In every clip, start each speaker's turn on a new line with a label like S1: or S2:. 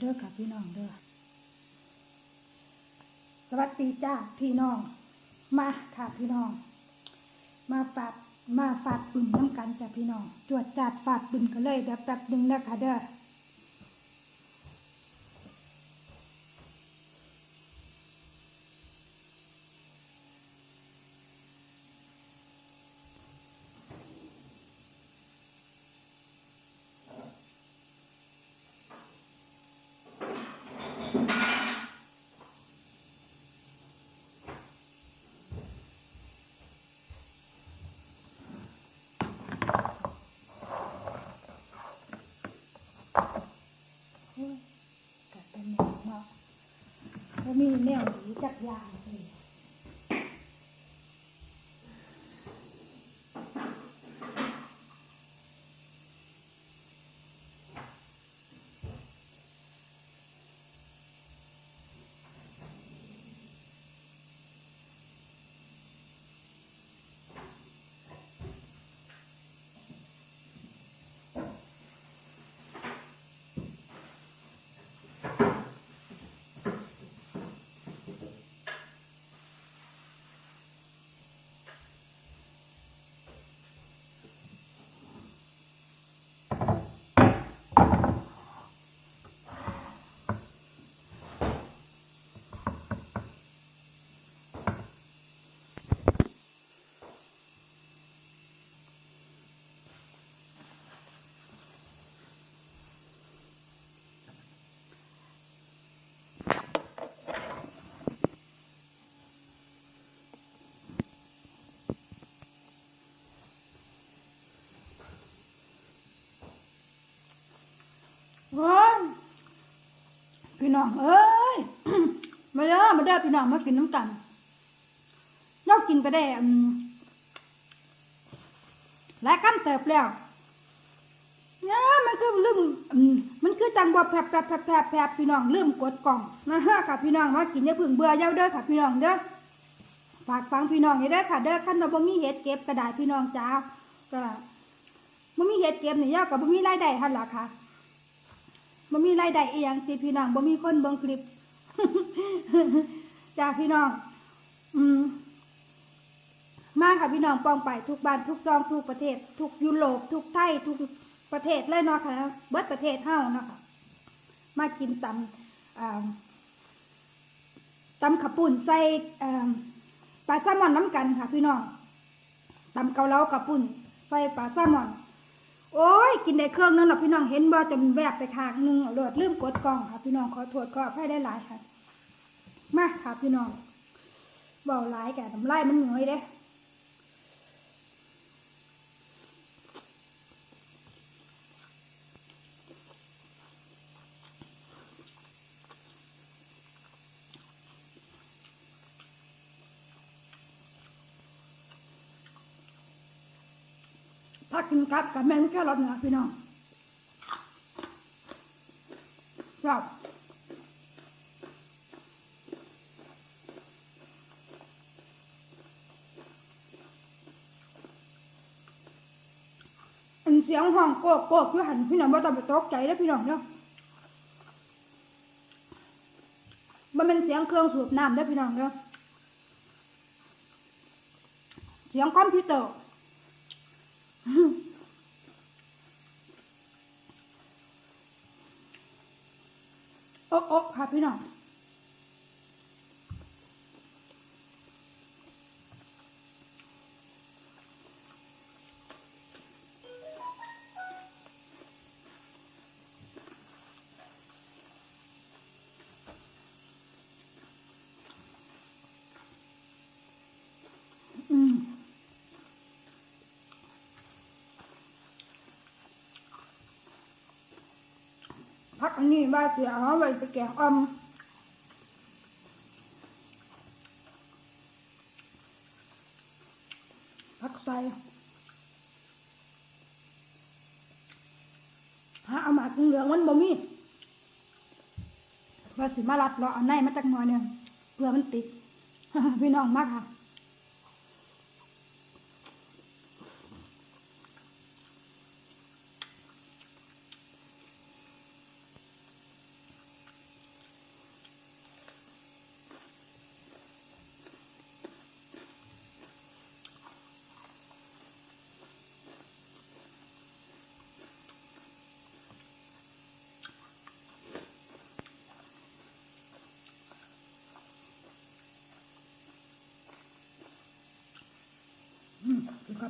S1: เด้อค่ะพี่น้องเด้อสวัสดีจ้าพี่น้อง มาค่ะพี่น้อง มาฝาดมาฝาดบึนน้ำกันจ้ะพี่น้อง จวดจัดฝาดบึนกันเลยเดี๋ยวแป๊บหนึ่งนะคะเด้อ โอ้ยกัดเป็นแนวเนาะบ่ มีแนวหนีจากยางเลย โอ้ยพี่ น้อง เอ้ยมาเด้อมาเด้อพี่น้องมากินน้ำกันเรากินไปได้หลายขั้นเติบแล้วเนี่ยมันคือลืมอืมมันคือจังบ่แผลบแผลบแผลบแผลบแผลพี่น้องลืมกดกล่องนะฮะค่ะพี่น้องว่ากินย่าเพึ่งเบื่อเย้าเด้อค่ะพี่น้องเด้อฝากฟังพี่น้องให้เด้อค่ะเด้อขั้นเราบ่มีเห็ดเก็บกระดาษพี่น้องจ้าก็บ่มีเห็ดเก็บเนี่ยยากกับบ่มีรายได้หั่นล่ะคะ บ่มีรายได้อีหยังสิพี่น้องบ่มีคนเบิ่งคลิปจ้าพี่น้อง อืมมาค่ะพี่น้องปองไปทุกบ้านทุกซองทุกประเทศ ทุกยุโรปทุกไทยทุกประเทศเลยเนาะค่ะเบิดประเทศเฮาเนาะค่ะมากินตำอ่าตำขับปุ่นใส่ปลาแซลมอนน้ำกันค่ะพี่น้องตำเกาเหลาขับปุ่นใส่ปลาแซลมอน โอ้ย กินได้เครื่องนึงหรอพี่น้องเห็นบ่จนแวบไปทางหนึงเลือดลืมกดกล้องค่ะ พี่น้องขอโทษขออภัยได้หลายค่ะ มาค่ะพี่น้องเบาหลายแก่ทำไรมันเหนื่อยเด้ กกินกับกับแม่งแค่รถนะพี่น้องครับอันเสียงห้องโกกโกกคือหันพี่น้องว่าต้องไปตกใจแล้วพี่น้องเนาะมันเป็นเสียงเครื่องสูบน้ำได้อพี่น้องเนาะเสียงคอมพิวเตอร์ โอ๊ะโอ๊ะค่ะพี่น้อง พักอันนี้ว่าเสียเอาไว้ไปแกงอ่อมพักใส่หาเอามากเหลืองมันบ่มีว่าสิมารัดเลาเอาในมาจากหน่อยหนึงเพื่อมันติดพี่น้องมากค่ะ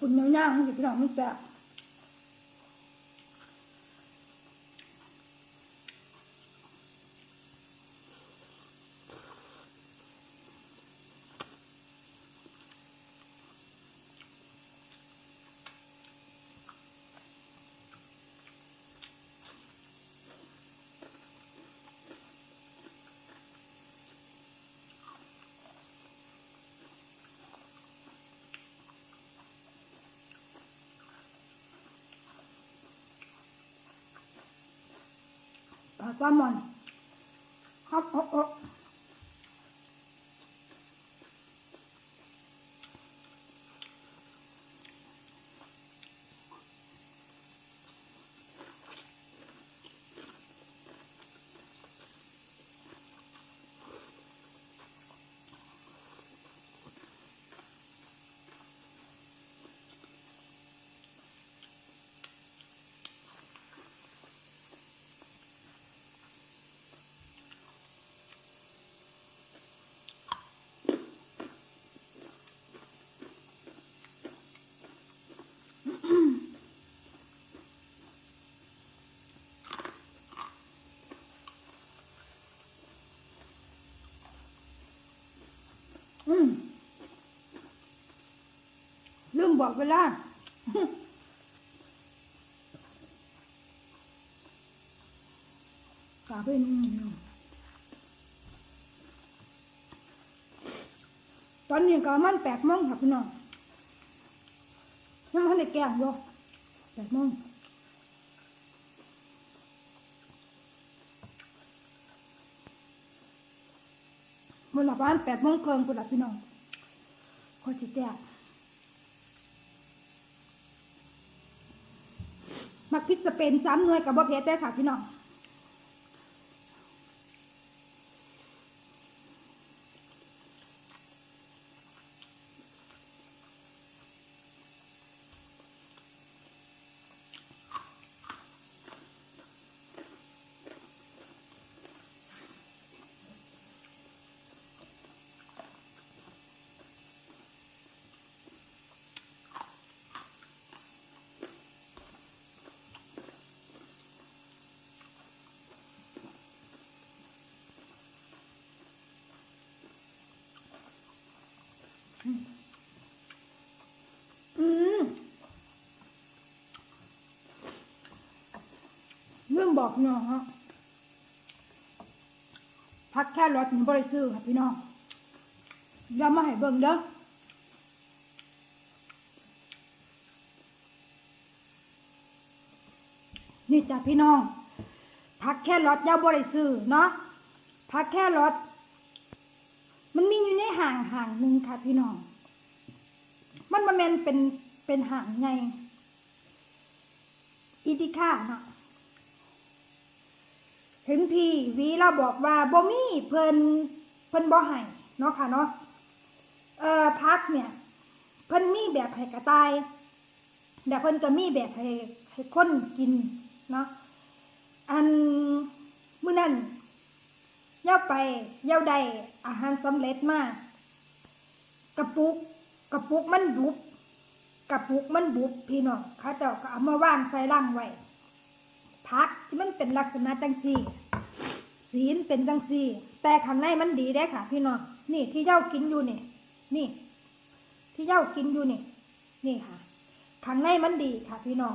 S1: ปุ่นย่างๆมันจะพี่น้องมันแซ่บ ปลาแซล บอกเวลาฝาเป็นตอนนี้ก็มันแปดโมงครับพี่น้องยังไม่ได้แกงอยู่แปดโมงมันหลับบ้านแปดโมงเกินกูหลับพี่น้องคอยจิแตก มักพิษสเปนสามหน่วยกับบ่เพชรได้ค่ะพี่น้อง อืม เรื่องบอกพี่น้องฮะพักแค่รถหนูบริซื้อค่ะพี่น้องอย่ามาให้เบิ่งเด้อนี่จ้ะพี่น้องพักแค่รถอย่าบริซื้อเนาะพักแค่รถมันมีอยู่ในห่างห่างหนึ่งค่ะพี่น้อง มันมาแมนเป็นเป็นห่างไงอีติค่าเนาะ ถึงพี่วีเราบอกว่าบ่มีเพิ่นเพิ่นบ่ให้เนาะค่ะเนาะเอ่อพักเนี่ย เพิ่นมีแบบให้กระต่ายแต่เพิ่นก็มีแบบให้ให้คนกินเนาะอันมื้อนั้นย่าไปย่าได้อาหารสำเร็จมากกระปุกกระปุกมันบุบกระปุกมันบุบพี่น้องเขาเจ้าก็เอามาวางใส่ร่างไว้ พักที่มันเป็นลักษณะจังซี่ศีลเป็นจังซี่ แต่ข้างในมันดีได้ค่ะ พี่น้องนี่ที่เย้ากินอยู่นี่ นี่ ที่เย้ากินอยู่นี่ นี่ค่ะข้างในมันดีค่ะ พี่น้อง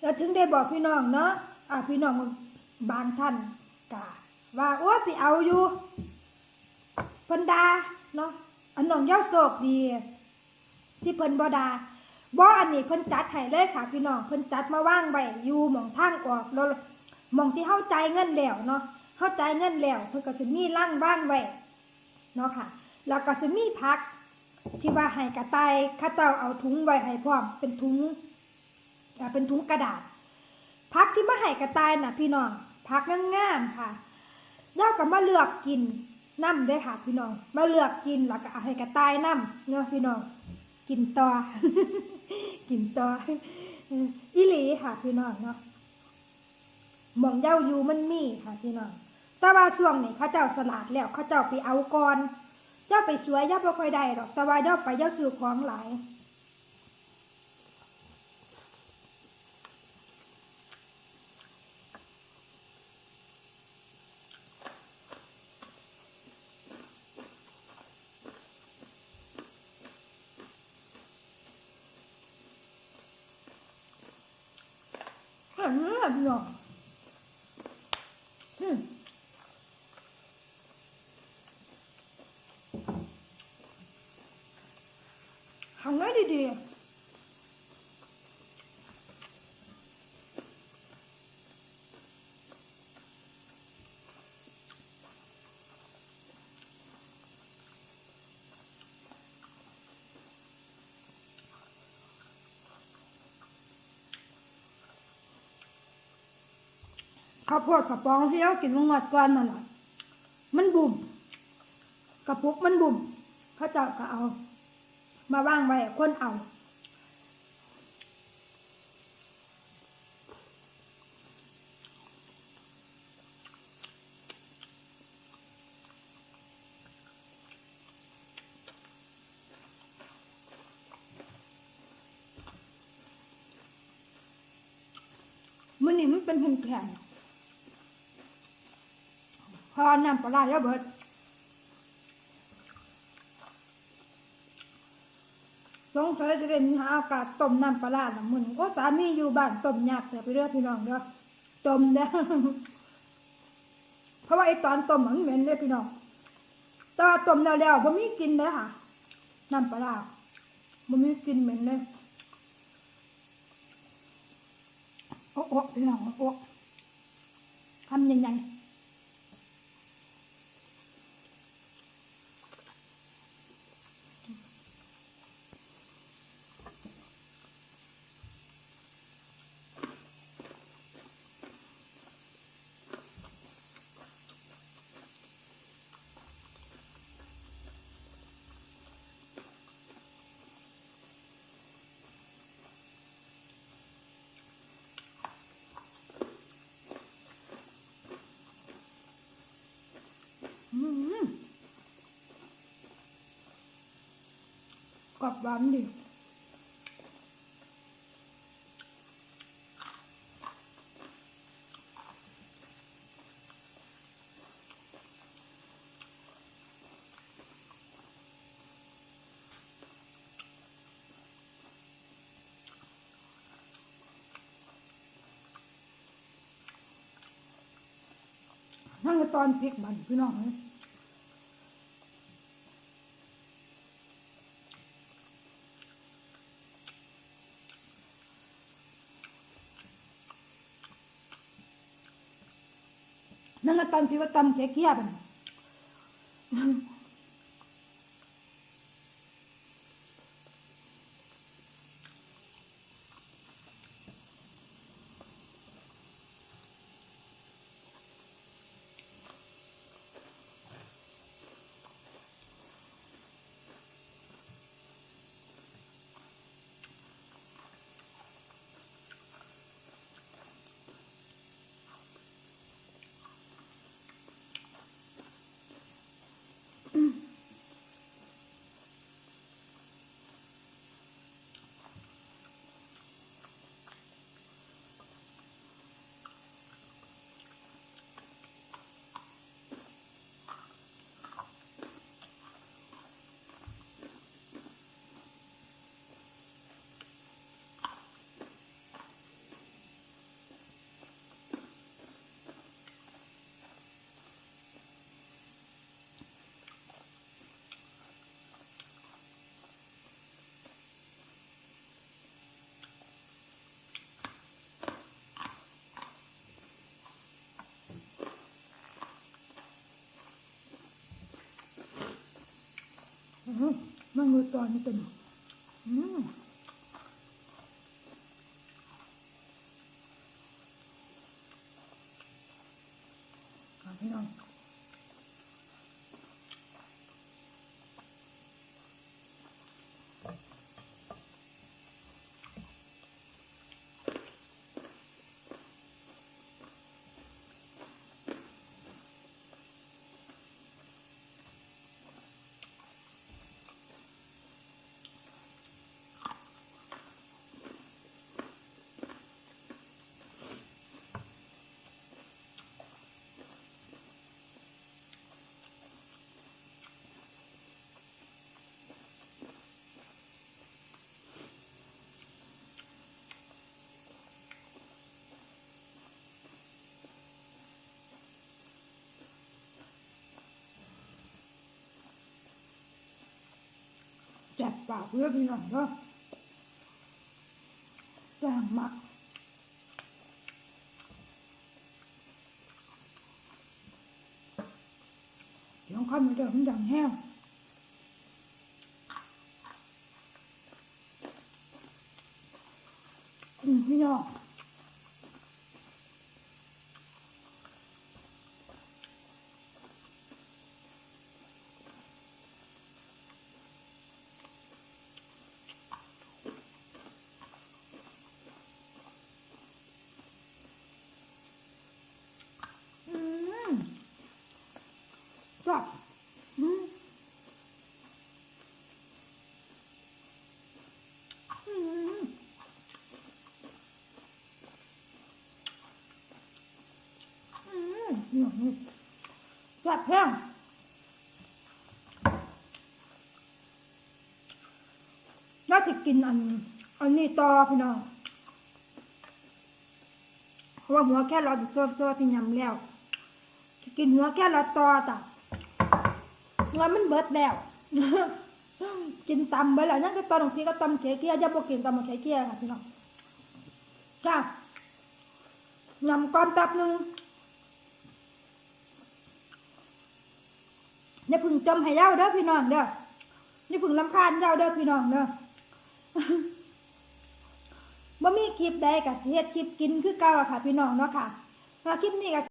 S1: แล้วถึงได้บอกพี่น้องเนาะอ่าพี่น้องบางท่านกะว่าโอ้ไปเอาอยู่พิ่นดาเนาะอันน้องเย้าโศกดี ที่เพิ่นบ่ดา บ่อันนี้เพิ่นจัดให้เลยค่ะ พี่น้องเพิ่นจัดมาว่างไว้อยู่หม่องทางออกแล้วหม่องที่เฮาใจเงินแล้วเนาะเฮาใจเงินแล้วเพิ่นก็สิมีร่างบ้านไว้เนาะค่ะ แล้วก็สิมีผัก ที่ว่าให้กระต่ายข้าเจ้าเอาถุงไว้ให้พร้อมเป็นถุงเป็นถุงกระดาษผักที่มาให้กระต่ายน่ะ พี่น้องผักงามๆค่ะย่าก็มาเลือกกินน้ำได้ค่ะ พี่น้องมาเลือกกินแล้วก็เอาให้กระต่ายน้ำเนาะพี่น้องกินต่อ กินต่ออีหลีค่ะพี่น้องเนาะหม่องเย้าอยู่มันมีค่ะพี่น้องแต่ว่าช่วงนี้ข้าเจ้าสลัดแล้วข้าเจ้าไปเอาก่อนเจ้าไปสวยย่าบ่ค่อยได้หรอกแต่ว่าเจ้าไปเจ้าซื้อของหลาย เนื้อพี่น้องอืมหันไว้ดีๆ ข้าวโพดกระป๋องที่เรากินลงมาก่อนนั่นแหละมันบุ่มกระปุกมันบุ่มเขาเจะก็เอา มาว่างไว้คนเอามันนี่มันเป็นแผ่น ๆพอน้ำปลาร้าแล้วเบิดสงสัยจะเป็นหาอากาศต้มน้ำปลาละมึงก็สามีอยู่บ้านต้มยากแต่ไปเรื่อยพี่น้องเด้อต้มเด้อเพราะว่าไอตอนต้มมันเหม็นเลยพี่น้องตว่าต้มแล้วๆผมมีกินเลยค่ะน้ำปลาผมมีกินเหม็นเลยโอ้โอ้พี่น้องโอ้ทำยังไงอืม กรอบหวานดีนั่งตอนพริกบันพี่น้องเลย นั่นละ หือมันมือตอนนี้เจัดปากเพื่อพี่น้องเนาะจ้างมักเดี๋ยวข้ามันเดิมดังแห้งอืมพี่น้อง อืมจับอืมอืมอืมนี่นี่ จับแห้งน่าจะกินอัน อันนี้ต่อพี่น้องเพราะว่าหัวแค่รออยู่โซ่ๆที่ยำแล้วกินหัวแค่รอต่อจ้ะหัวมันเบิดแล้วกินตำไปแล้วนั่นก็ตอนบางทีก็ตำเขียเกียอย่าบอกกินตำเขียเกียค่ะพี่น้องจ้ายำก้อนแป๊บนึง อย่าพึ่งจมให้เย้าเด้อพี่น้องเด้ออย่าพึ่งลำคาญเย้าเด้อพี่น้องเด้อบ่มีคลิปใดกับเฮ็ดคลิปกินคือเก่าอะค่ะ พี่น้องเนาะค่ะถ้าคลิปนี้ก็